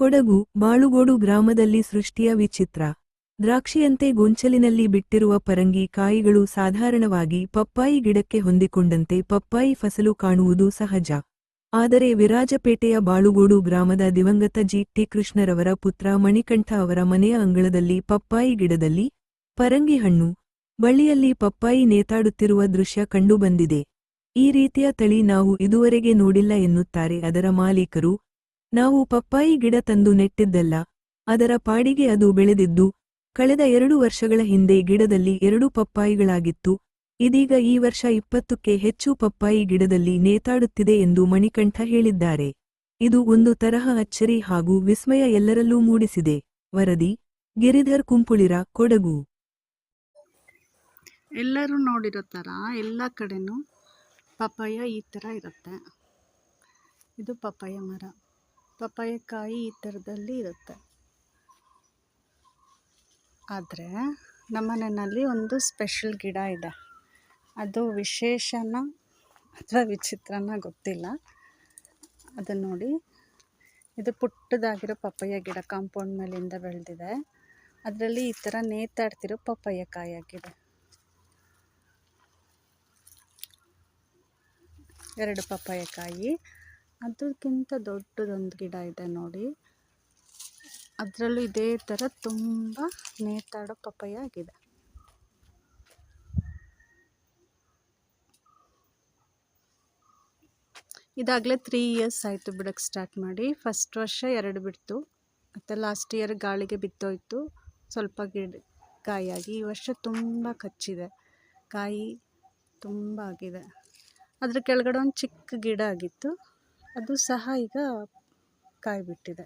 ಕೊಡಗು, ಬಾಳುಗೋಡು ಗ್ರಾಮದಲ್ಲಿ ಸೃಷ್ಟಿಯ ವಿಚಿತ್ರ. ದ್ರಾಕ್ಷಿಯಂತೆ ಗೊಂಚಲಿನಲ್ಲಿ ಬಿಟ್ಟಿರುವ ಪರಂಗಿ ಕಾಯಿಗಳು ಸಾಧಾರಣವಾಗಿ ಪಪ್ಪಾಯಿ ಗಿಡಕ್ಕೆ ಹೊಂದಿಕೊಂಡಂತೆ ಪಪ್ಪಾಯಿ ಫಸಲು ಕಾಣುವುದು ಸಹಜ. ಆದರೆ ವಿರಾಜಪೇಟೆಯ ಬಾಳುಗೋಡು ಗ್ರಾಮದ ದಿವಂಗತ ಜಿ. ಟಿ. ಕೃಷ್ಣರವರ ಪುತ್ರ ಮಣಿಕಂಠ ಅವರ ಮನೆಯ ಅಂಗಳದಲ್ಲಿ ಪಪ್ಪಾಯಿ ಗಿಡದಲ್ಲಿ ಪರಂಗಿ ಹಣ್ಣು ಬಳ್ಳಿಯಲ್ಲಿ ಪಪ್ಪಾಯಿ ನೇತಾಡುತ್ತಿರುವ ದೃಶ್ಯ ಕಂಡುಬಂದಿದೆ. ಈ ರೀತಿಯ ತಳಿ ನಾವು ಇದುವರೆಗೆ ನೋಡಿಲ್ಲ ಎನ್ನುತ್ತಾರೆ ಅದರ ಮಾಲೀಕರು. ನಾವು ಪಪ್ಪಾಯಿ ಗಿಡ ತಂದು ನೆಟ್ಟಿದ್ದಲ್ಲ, ಅದರ ಪಾಡಿಗೆ ಅದು ಬೆಳೆದಿದ್ದು, ಕಳೆದ ಎರಡು ವರ್ಷಗಳ ಹಿಂದೆ ಗಿಡದಲ್ಲಿ ಎರಡು ಪಪ್ಪಾಯಿಗಳಾಗಿತ್ತು, ಇದೀಗ ಈ ವರ್ಷ ಇಪ್ಪತ್ತಕ್ಕೆ ಹೆಚ್ಚು ಪಪ್ಪಾಯಿ ಗಿಡದಲ್ಲಿ ನೇತಾಡುತ್ತಿದೆ ಎಂದು ಮಣಿಕಂಠ ಹೇಳಿದ್ದಾರೆ. ಇದು ಒಂದು ತರಹ ಅಚ್ಚರಿ ಹಾಗೂ ವಿಸ್ಮಯ ಎಲ್ಲರಲ್ಲೂ ಮೂಡಿಸಿದೆ. ವರದಿ, ಗಿರಿಧರ್ ಕುಂಪುಳಿರ, ಕೊಡಗು. ಎಲ್ಲರೂ ನೋಡಿರೋ ಥರ ಎಲ್ಲ ಕಡೆನೂ ಪಪ್ಪಾಯ ಈ ಥರ ಇರುತ್ತೆ. ಇದು ಪಪ್ಪಾಯ ಮರ. ಪಪಾಯ ಕಾಯಿ ಈ ಥರದಲ್ಲಿ ಇರುತ್ತೆ. ಆದರೆ ನಮ್ಮನೆಯಲ್ಲಿ ಒಂದು ಸ್ಪೆಷಲ್ ಗಿಡ ಇದೆ. ಅದು ವಿಶೇಷನ ಅಥವಾ ವಿಚಿತ್ರನ ಗೊತ್ತಿಲ್ಲ. ಅದನ್ನು ನೋಡಿ, ಇದು ಪುಟ್ಟದಾಗಿರೋ ಪಪ್ಪಾಯ ಗಿಡ, ಕಾಂಪೌಂಡ್ ಮೇಲಿಂದ ಬೆಳೆದಿದೆ. ಅದರಲ್ಲಿ ಈ ಥರ ನೇತಾಡ್ತಿರೋ ಪಪ್ಪಾಯ ಕಾಯಿ ಆಗಿದೆ. ಎರಡು ಪಪ್ಪಾಯ ಕಾಯಿ ಅದಕ್ಕಿಂತ ದೊಡ್ಡದೊಂದು ಗಿಡ ಇದೆ ನೋಡಿ. ಅದರಲ್ಲೂ ಇದೇ ಥರ ತುಂಬ ನೇತಾಡೋ ಪಪ್ಪಾಯ ಆಗಿದೆ. ಇದಾಗಲೇ ತ್ರೀ ಇಯರ್ಸ್ ಆಯಿತು ಬಿಡೋಕ್ಕೆ ಸ್ಟಾರ್ಟ್ ಮಾಡಿ. ಫಸ್ಟ್ ವರ್ಷ ಎರಡು ಬಿಡ್ತು. ಮತ್ತು ಲಾಸ್ಟ್ ಇಯರ್ ಗಾಳಿಗೆ ಬಿತ್ತೋಯ್ತು ಸ್ವಲ್ಪ ಗಿಡ ಕಾಯಿಯಾಗಿ ಈ ವರ್ಷ ತುಂಬ ಕಚ್ಚಿದೆ. ಕಾಯಿ ತುಂಬ ಆಗಿದೆ. ಅದ್ರ ಕೆಳಗಡೆ ಒಂದು ಚಿಕ್ಕ ಗಿಡ ಆಗಿತ್ತು. ಅದು ಸಹ ಈಗ ಕಾಯಿ ಬಿಟ್ಟಿದೆ